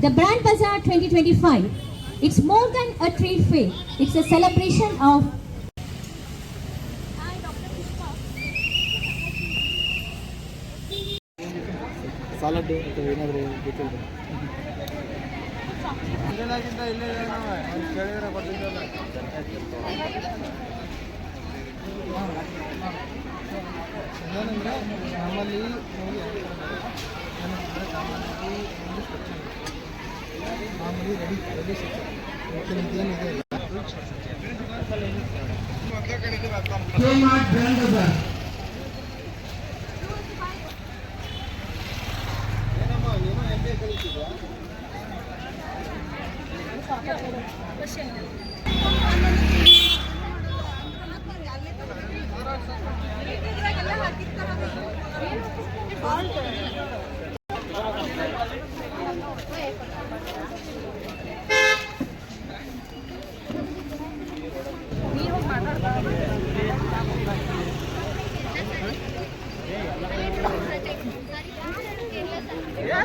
The Brand Bazaar 2025. It's more than a trade fair. It's a celebration of salad ಅಥವಾ ಏನಾದರೂ ಗೊತ್ತಿಲ್ಲ ಇಲ್ಲದಾಗಿಂದ ಮಾಮೂಲಿ ready ready section ಮತ್ತು ಇದೇನಿದೆ ಏನಮ್ಮ ನೀನು M B A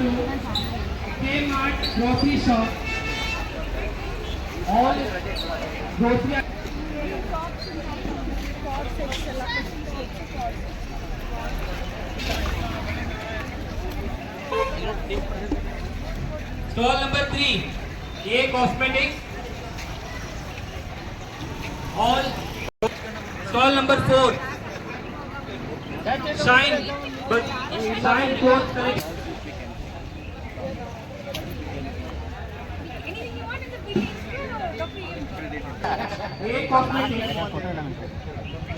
to Kmart grocery shop. All grocery. Stall number three A cosmetics all stall number four shine shine cloth collection Collection. A Cosmetics.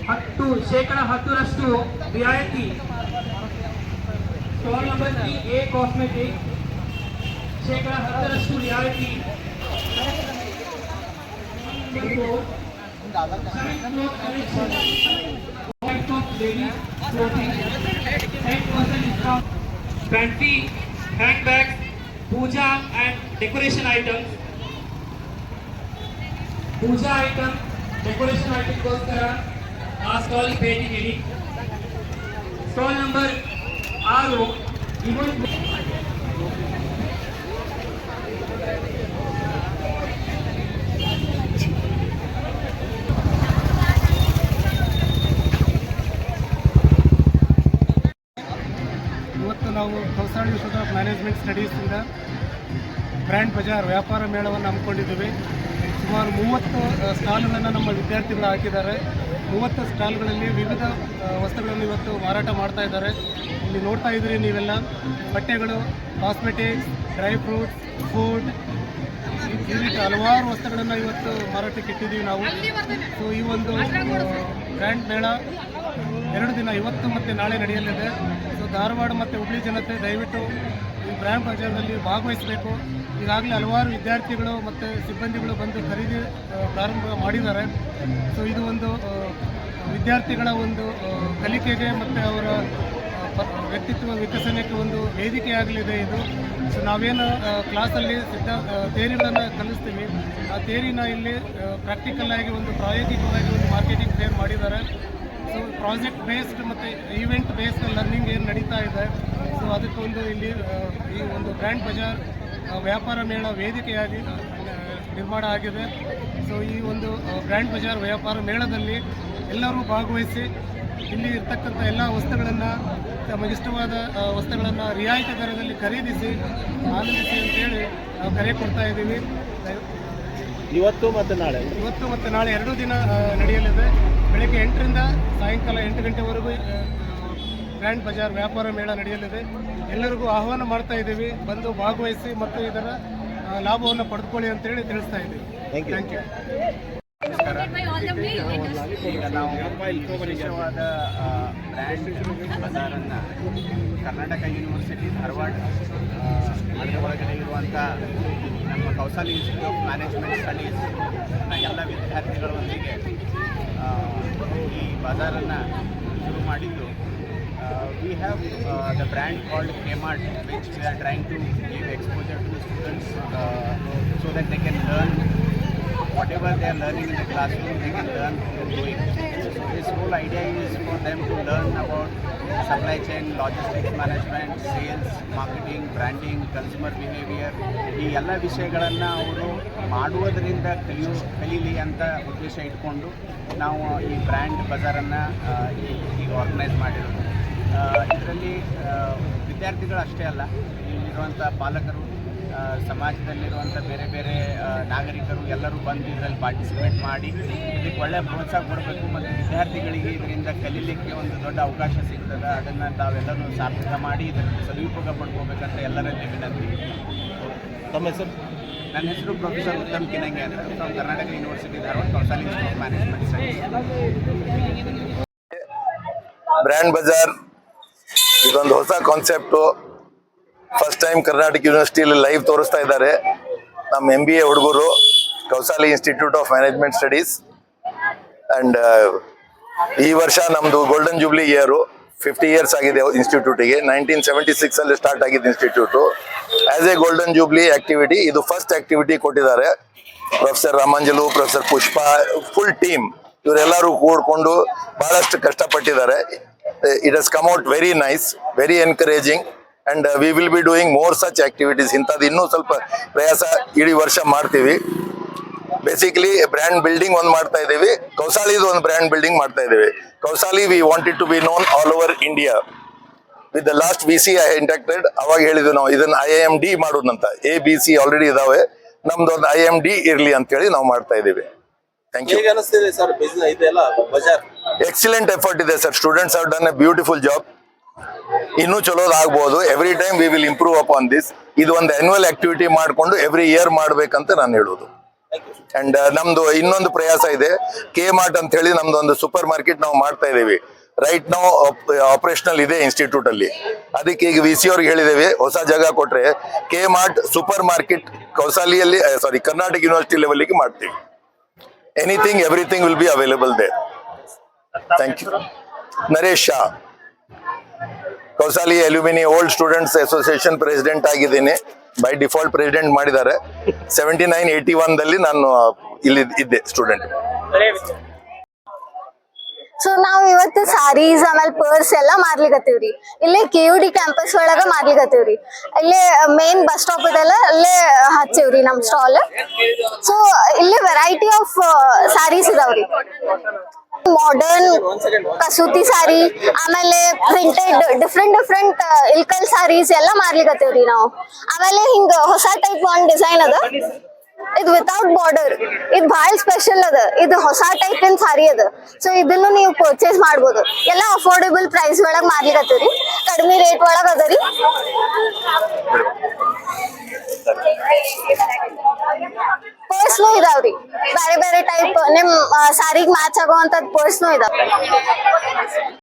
ಹತ್ತು ಶೇಕಡ ಹತ್ತರಷ್ಟು ರಿಯಾಯಿತಿ stall number three A cosmetic ಶೇಕಡ ಹತ್ತರಷ್ಟು ರಿಯಾಯಿತಿ fancy hand bags puja and decoration items puja item decoration ಐಟಮ್ಗೋಸ್ಕರ ಆ stall ಭೇಟಿ ನೀಡಿ ಸ್ಟಾಲ್ ನಂಬರ್ ಆರು. ಇವೆಂಟ್ ಇವತ್ತು ನಾವು ಕೌಸಾಳಿ ಇನ್ಸ್ಟಿಟ್ಯೂಟ್ ಮ್ಯಾನೇಜ್ಮೆಂಟ್ ಸ್ಟಡೀಸಿಂದ ಬ್ರ್ಯಾಂಡ್ ಬಜಾರ್ ವ್ಯಾಪಾರ ಮೇಳವನ್ನು ಹಮ್ಮಿಕೊಂಡಿದ್ದೀವಿ. ಸುಮಾರು ಮೂವತ್ತು ಸ್ಟಾಲ್ಗಳನ್ನು ನಮ್ಮ ವಿದ್ಯಾರ್ಥಿಗಳು ಹಾಕಿದ್ದಾರೆ. ಮೂವತ್ತು ಸ್ಟಾಲ್ಗಳಲ್ಲಿ ವಿವಿಧ ವಸ್ತುಗಳನ್ನು ಇವತ್ತು ಮಾರಾಟ ಮಾಡ್ತಾ ಇದ್ದಾರೆ. ಇಲ್ಲಿ ನೋಡ್ತಾ ಇದ್ದೀರಿ ನೀವೆಲ್ಲ. ಬಟ್ಟೆಗಳು, ಕಾಸ್ಮೆಟಿಕ್ಸ್, ಡ್ರೈ ಫ್ರೂಟ್ಸ್, ಫುಡ್, ಈ ರೀತಿ ಹಲವಾರು ವಸ್ತುಗಳನ್ನು ಇವತ್ತು ಮಾರಾಟಕ್ಕೆ ಇಟ್ಟಿದ್ದೀವಿ ನಾವು. ಸೊ ಈ ಒಂದು ಬ್ರ್ಯಾಂಡ್ ಮೇಳ ಎರಡು ದಿನ, ಇವತ್ತು ಮತ್ತು ನಾಳೆ ನಡೆಯಲಿದೆ. ಸೊ ಧಾರವಾಡ ಮತ್ತು ಹುಬ್ಳಿ ಜನತೆ ದಯವಿಟ್ಟು ಬ್ರ್ಯಾಂಡ್ ಪ್ರಚಾರದಲ್ಲಿ ಭಾಗವಹಿಸಬೇಕು. ಈಗಾಗಲೇ ಹಲವಾರು ವಿದ್ಯಾರ್ಥಿಗಳು ಮತ್ತು ಸಿಬ್ಬಂದಿಗಳು ಬಂದು ಖರೀದಿ ಪ್ರಾರಂಭ ಮಾಡಿದ್ದಾರೆ. ಸೊ ಇದು ಒಂದು ವಿದ್ಯಾರ್ಥಿಗಳ ಒಂದು ಕಲಿಕೆಗೆ ಮತ್ತು ಅವರ ವ್ಯಕ್ತಿತ್ವ ವಿಕಸನಕ್ಕೆ ಒಂದು ವೇದಿಕೆ ಆಗಲಿದೆ ಇದು. ಸೊ ನಾವೇನು ಕ್ಲಾಸಲ್ಲಿ ಸಿದ್ಧ ಥೇರಿಗಳನ್ನು ಕಲಿಸ್ತೀವಿ. ಆ ಥೇರಿನ ಇಲ್ಲಿ ಪ್ರಾಕ್ಟಿಕಲ್ ಆಗಿ ಒಂದು ಪ್ರಾಯೋಗಿಕವಾಗಿ ಒಂದು ಮಾರ್ಕೆಟಿಂಗ್ ಫೇರ್ ಮಾಡಿದ್ದಾರೆ. ಸೊ ಪ್ರಾಜೆಕ್ಟ್ ಬೇಸ್ಡ್ ಮತ್ತು ಈವೆಂಟ್ ಬೇಸ್ಡ್ ಲರ್ನಿಂಗ್ ಏನು ನಡೀತಾ ಇದೆ. ಸೊ ಅದಕ್ಕೊಂದು ಇಲ್ಲಿ ಈ ಒಂದು ಗ್ರ್ಯಾಂಡ್ ಬಜಾರ್ ವ್ಯಾಪಾರ ಮೇಳ ವೇದಿಕೆಯಾಗಿ ನಿರ್ಮಾಣ ಆಗಿದೆ. ಸೊ ಈ ಒಂದು ಗ್ರ್ಯಾಂಡ್ ಬಜಾರ್ ವ್ಯಾಪಾರ ಮೇಳದಲ್ಲಿ ಎಲ್ಲರೂ ಭಾಗವಹಿಸಿ ಇಲ್ಲಿ ಇರ್ತಕ್ಕಂಥ ಎಲ್ಲ ವಸ್ತುಗಳನ್ನು ತಮಗಿಷ್ಟವಾದ ವಸ್ತುಗಳನ್ನು ರಿಯಾಯಿತಿ ದರದಲ್ಲಿ ಖರೀದಿಸಿ ಆನಂದಿಸಿ ಅಂತೇಳಿ ನಾವು ಕರೆ ಕೊಡ್ತಾ ಇದ್ದೀವಿ. ಇವತ್ತು ಮತ್ತು ನಾಳೆ? ಇವತ್ತು ಮತ್ತು ನಾಳೆ ಎರಡೂ ದಿನ ನಡೆಯಲಿದೆ. ಬೆಳಗ್ಗೆ ಎಂಟರಿಂದ ಸಾಯಂಕಾಲ ಎಂಟು ಗಂಟೆವರೆಗೂ ಗ್ರ್ಯಾಂಡ್ ಬಜಾರ್ ವ್ಯಾಪಾರ ಮೇಳ ನಡೆಯಲಿದೆ. ಎಲ್ಲರಿಗೂ ಆಹ್ವಾನ ಮಾಡ್ತಾ ಇದ್ದೀವಿ. ಬಂದು ಭಾಗವಹಿಸಿ ಮತ್ತು ಇದರ ಲಾಭವನ್ನು ಪಡೆದುಕೊಳ್ಳಿ ಅಂತೇಳಿ ತಿಳಿಸ್ತಾ ಇದ್ದೀವಿ. ಥ್ಯಾಂಕ್ ಯು ಈಗ ನಾವು ವಿಶೇಷವಾದ ಆ, ಬ್ರ್ಯಾಂಡ್ ಬಜಾರನ್ನು ಕರ್ನಾಟಕ ಯೂನಿವರ್ಸಿಟಿ ಧಾರವಾಡ ಅದರ ಒಳಗಡೆ ಇರುವಂಥ ನಮ್ಮ ಕೌಶಾಲಿ ಇನ್ಸ್ಟಿಟ್ಯೂಟ್ ಮ್ಯಾನೇಜ್ಮೆಂಟ್ ಸ್ಟಡೀಸ್ ಎಲ್ಲ ವಿದ್ಯಾರ್ಥಿಗಳೊಂದಿಗೆ ಈ ಬಜಾರನ್ನು ಶುರು ಮಾಡಿದ್ದು. We have the brand called Kmart which we are trying to give exposure to students so that they can learn whatever they are learning in the classroom, they can learn through doing. So this whole idea is for them to learn about supply chain, logistics management, sales, marketing, branding, consumer behavior ಈ ಎಲ್ಲ ವಿಷಯಗಳನ್ನು ಅವರು ಮಾಡುವುದರಿಂದ ಕಲಿಯು ಕಲೀಲಿ ಅಂತ ಉದ್ದೇಶ ಇಟ್ಕೊಂಡು ನಾವು ಈ ಬ್ರ್ಯಾಂಡ್ ಬಜಾರನ್ನು ಈಗ ಆರ್ಗನೈಸ್ ಮಾಡಿರೋದು ಇದರಲ್ಲಿ ವಿದ್ಯಾರ್ಥಿಗಳು ಅಷ್ಟೇ ಅಲ್ಲ ಇಲ್ಲಿರುವಂಥ ಪಾಲಕರು ಸಮಾಜದಲ್ಲಿರುವಂಥ ಬೇರೆ ಬೇರೆ ನಾಗರಿಕರು ಎಲ್ಲರೂ ಬಂದು ಇದರಲ್ಲಿ ಪಾರ್ಟಿಸಿಪೇಟ್ ಮಾಡಿ ಇದಕ್ಕೆ ಒಳ್ಳೆಯ ಪ್ರೋತ್ಸಾಹ ಕೊಡಬೇಕು ಮತ್ತು ವಿದ್ಯಾರ್ಥಿಗಳಿಗೆ ಇದರಿಂದ ಕಲೀಲಿಕ್ಕೆ ಒಂದು ದೊಡ್ಡ ಅವಕಾಶ ಸಿಗ್ತದೆ. ಅದನ್ನು ತಾವೆಲ್ಲರೂ ಸಾರ್ಥಕ ಮಾಡಿ ಇದರ ಸದುಪಯೋಗ ಪಡ್ಕೋಬೇಕಂತ ಎಲ್ಲರಲ್ಲಿ ವಿನಂತಿ. ತಮ್ಮ ಹೆಸರು? ನನ್ನ ಹೆಸರು ಪ್ರೊಫೆಸರ್ ಉತ್ತಮ್ ಕಿನಂಗೆ ಅಂತ. From Karnataka university Dharwad Kaushal institute management studies brand bazaar ಇದೊಂದು ಹೊಸ ಕಾನ್ಸೆಪ್ಟು ಫಸ್ಟ್ ಟೈಮ್ ಕರ್ನಾಟಕ ಯೂನಿವರ್ಸಿಟಿಯಲ್ಲಿ ಲೈವ್ ತೋರಿಸ್ತಾ ಇದ್ದಾರೆ. ನಮ್ಮ ಎಂ ಬಿ ಎ ಹುಡುಗರು Kousali institute of management studies and ಈ ವರ್ಷ ನಮ್ಮದು golden jubilee year fifty years ಆಗಿದೆ ಇನ್ಸ್ಟಿಟ್ಯೂಟಿಗೆ ನೈನ್ಟೀನ್ ಸೆವೆಂಟಿ ಸಿಕ್ಸಲ್ಲಿ ಸ್ಟಾರ್ಟ್ ಆಗಿದ್ದು institute as a golden jubilee activity ಇದು ಫಸ್ಟ್ ಆಕ್ಟಿವಿಟಿ ಕೊಟ್ಟಿದ್ದಾರೆ. Professor Ramanjalu professor Pushpa full team ಇವರೆಲ್ಲರೂ ಕೂಡ್ಕೊಂಡು ಬಹಳಷ್ಟು ಕಷ್ಟಪಟ್ಟಿದ್ದಾರೆ. It has come out very nice very encouraging and we will be doing more such activities ಇಂಥದ್ದು ಇನ್ನೂ ಸ್ವಲ್ಪ ಪ್ರಯಾಸ ಇಡೀ ವರ್ಷ ಮಾಡ್ತೀವಿ. ಬೇಸಿಕಲಿ ಬ್ರ್ಯಾಂಡ್ ಬಿಲ್ಡಿಂಗ್ ಒಂದು ಮಾಡ್ತಾ ಇದ್ದೀವಿ. ಕೌಸಾಲಿದು ಒಂದು ಬ್ರ್ಯಾಂಡ್ ಬಿಲ್ಡಿಂಗ್ ಮಾಡ್ತಾ ಇದ್ದೀವಿ. Kousali we wanted to be known all over India with the last B C I interacted ಅವಾಗ ಹೇಳಿದ್ವಿ ನಾವು ಇದನ್ನ ಐ ಎಂ ಡಿ ಮಾಡೋದಂತ ಎ ಬಿ ಸಿ ಆಲ್ರೆಡಿ ಇದಾವೆ. ನಮ್ದು ಒಂದು ಐ ಎಂ ಡಿ ಇರಲಿ ಅಂತೇಳಿ ನಾವು ಮಾಡ್ತಾ ಇದ್ದೀವಿ. ಥ್ಯಾಂಕ್ ಯು ಎಕ್ಸಲೆಂಟ್ ಎಫರ್ಟ್ ಇದೆ sir. Students have done a beautiful job ಇನ್ನೂ ಚಲೋದಾಗ್ಬೋದು every time we will improve up on this ಇದು ಒಂದು ಆನ್ಯುವಲ್ ಆಕ್ಟಿವಿಟಿ ಮಾಡಿಕೊಂಡು ಎವ್ರಿ ಇಯರ್ ಮಾಡ್ಬೇಕಂತ ನಾನು ಹೇಳೋದು ಅಂಡ್ ನಮ್ದು ಇನ್ನೊಂದು ಪ್ರಯಾಸ ಇದೆ. ಕೆ ಮಾರ್ಟ್ ಅಂತ ಹೇಳಿ ನಮ್ದು ಒಂದು ಸೂಪರ್ ಮಾರ್ಕೆಟ್ ನಾವು ಮಾಡ್ತಾ ಇದ್ದೀವಿ. ರೈಟ್ ನಾವು ಆಪರೇಷನಲ್ ಇದೆ ಇನ್ಸ್ಟಿಟ್ಯೂಟ್ ಅಲ್ಲಿ. ಅದಕ್ಕೆ ಈಗ ವಿ ಸಿ ಅವ್ರಿಗೆ ಹೇಳಿದ್ದೇವೆ, ಹೊಸ ಜಾಗ ಕೊಟ್ರೆ ಕೆ ಮಾರ್ಟ್ ಸೂಪರ್ ಮಾರ್ಕೆಟ್ ಕೌಸಾಲಿಯಲ್ಲಿ ಸಾರಿ ಕರ್ನಾಟಕ ಯೂನಿವರ್ಸಿಟಿ ಲೆವೆಲ್ಗೆ ಮಾಡ್ತೀವಿ. Anything everything will be available there thank you Naresh Shah Kousali alumni old students association president ಆಗಿದ್ದೀನಿ. ಬೈ ಡಿಫಾಲ್ಟ್ ಪ್ರೆಸಿಡೆಂಟ್ ಮಾಡಿದ್ದಾರೆ. ಸೆವೆಂಟಿ ನೈನ್ ಏಯ್ಟಿ ಒನ್ದಲ್ಲಿ ನಾನು ಇಲ್ಲಿ ಇದ್ದೆ ಸ್ಟೂಡೆಂಟ್. ಸೊ ನಾವ್ ಇವತ್ತು ಸಾರೀಸ್ ಆಮೇಲೆ ಪರ್ಸ್ ಎಲ್ಲ ಮಾರ್ಲಿಕತ್ತೀವ್ರಿ. ಇಲ್ಲೇ ಕೆ ಯು ಡಿ ಕ್ಯಾಂಪಸ್ ಒಳಗ ಮಾರ್ಲಿಕತ್ತೀವ್ರಿ. ಇಲ್ಲೇ ಮೇನ್ ಬಸ್ ಸ್ಟಾಪ್ ಇದೆಲ್ಲ ಅಲ್ಲೇ ಹಚ್ಚಿವ್ರಿ ನಮ್ ಸ್ಟಾಲ್ ಸೊ ಇಲ್ಲಿ ವೆರೈಟಿ ಆಫ್ ಸಾರೀಸ್ ಇದಾವ್ರಿ. ಮಾಡರ್ನ್ ಕಸೂತಿ ಸಾರಿ, ಆಮೇಲೆ printed different different Ilkal saris ಎಲ್ಲ ಮಾರ್ಲಿಕತ್ತೀವ್ರಿ ನಾವು. ಆಮೇಲೆ ಹಿಂಗ ಹೊಸ ಟೈಪ್ ಒಂದ್ ಡಿಸೈನ್ ಅದ. ಇದು ವಿತೌಟ್ ಬಾರ್ಡರ್ ಇದು ಬಹಳ ಸ್ಪೆಷಲ್ ಅದ. ಇದು ಹೊಸ ಟೈಪ್ ಇನ್ ಸಾರಿ ಅದ. ಸೊ ಇದನ್ನು ನೀವು ಪರ್ಚೇಸ್ ಮಾಡ್ಬೋದು. ಎಲ್ಲ ಅಫೋರ್ಡೆಬಲ್ ಪ್ರೈಸ್ ಒಳಗೆ ಮಾರ್ಲಿಕತ್ತೀರಿ ಕಡಿಮೆ ರೇಟ್ ಒಳಗೆ ಅದರಿ ಪರ್ಸ್ನು ಇದಾವ್ರಿ ಬೇರೆ ಬೇರೆ ಟೈಪ್ ನಿಮ್ ಸಾರಿಗೆ ಮ್ಯಾಚ್ ಆಗುವಂತದ್ ಪರ್ಸ್ನು ಇದಾವ.